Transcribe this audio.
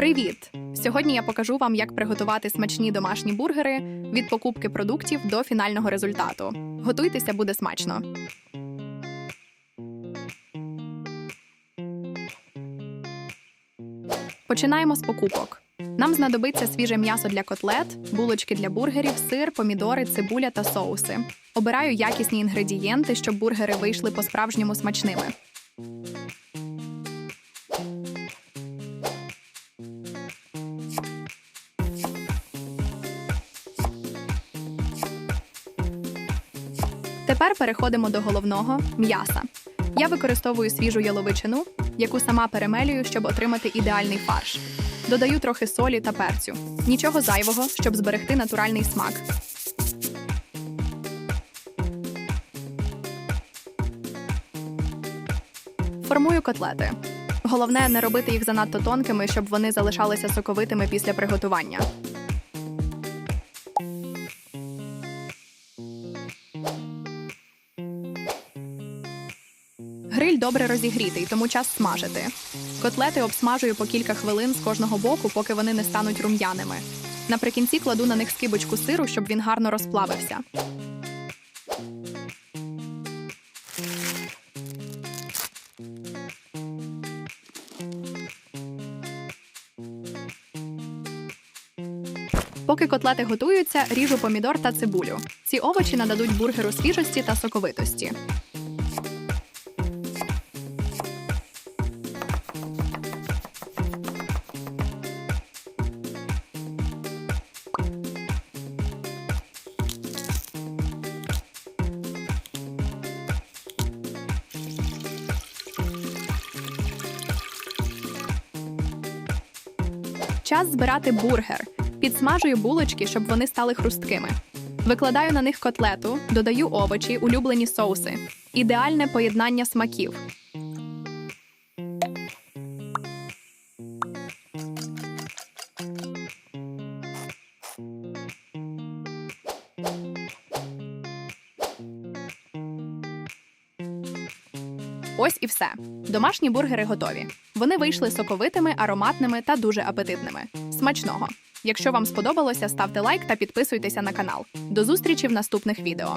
Привіт! Сьогодні я покажу вам, як приготувати смачні домашні бургери від покупки продуктів до фінального результату. Готуйтеся, буде смачно. Починаємо з покупок. Нам знадобиться свіже м'ясо для котлет, булочки для бургерів, сир, помідори, цибуля та соуси. Обираю якісні інгредієнти, щоб бургери вийшли по-справжньому смачними. Тепер переходимо до головного м'яса. Я використовую свіжу яловичину, яку сама перемелюю, щоб отримати ідеальний фарш. Додаю трохи солі та перцю. Нічого зайвого, щоб зберегти натуральний смак. Формую котлети. Головне не робити їх занадто тонкими, щоб вони залишалися соковитими після приготування. Гриль добре розігрітий, тому час смажити. Котлети обсмажую по кілька хвилин з кожного боку, поки вони не стануть рум'яними. Наприкінці кладу на них скибочку сиру, щоб він гарно розплавився. Поки котлети готуються, ріжу помідор та цибулю. Ці овочі нададуть бургеру свіжості та соковитості. Час збирати бургер. Підсмажую булочки, щоб вони стали хрусткими. Викладаю на них котлету, додаю овочі, улюблені соуси. Ідеальне поєднання смаків. Ось і все. Домашні бургери готові. Вони вийшли соковитими, ароматними та дуже апетитними. Смачного! Якщо вам сподобалося, ставте лайк та підписуйтеся на канал. До зустрічі в наступних відео.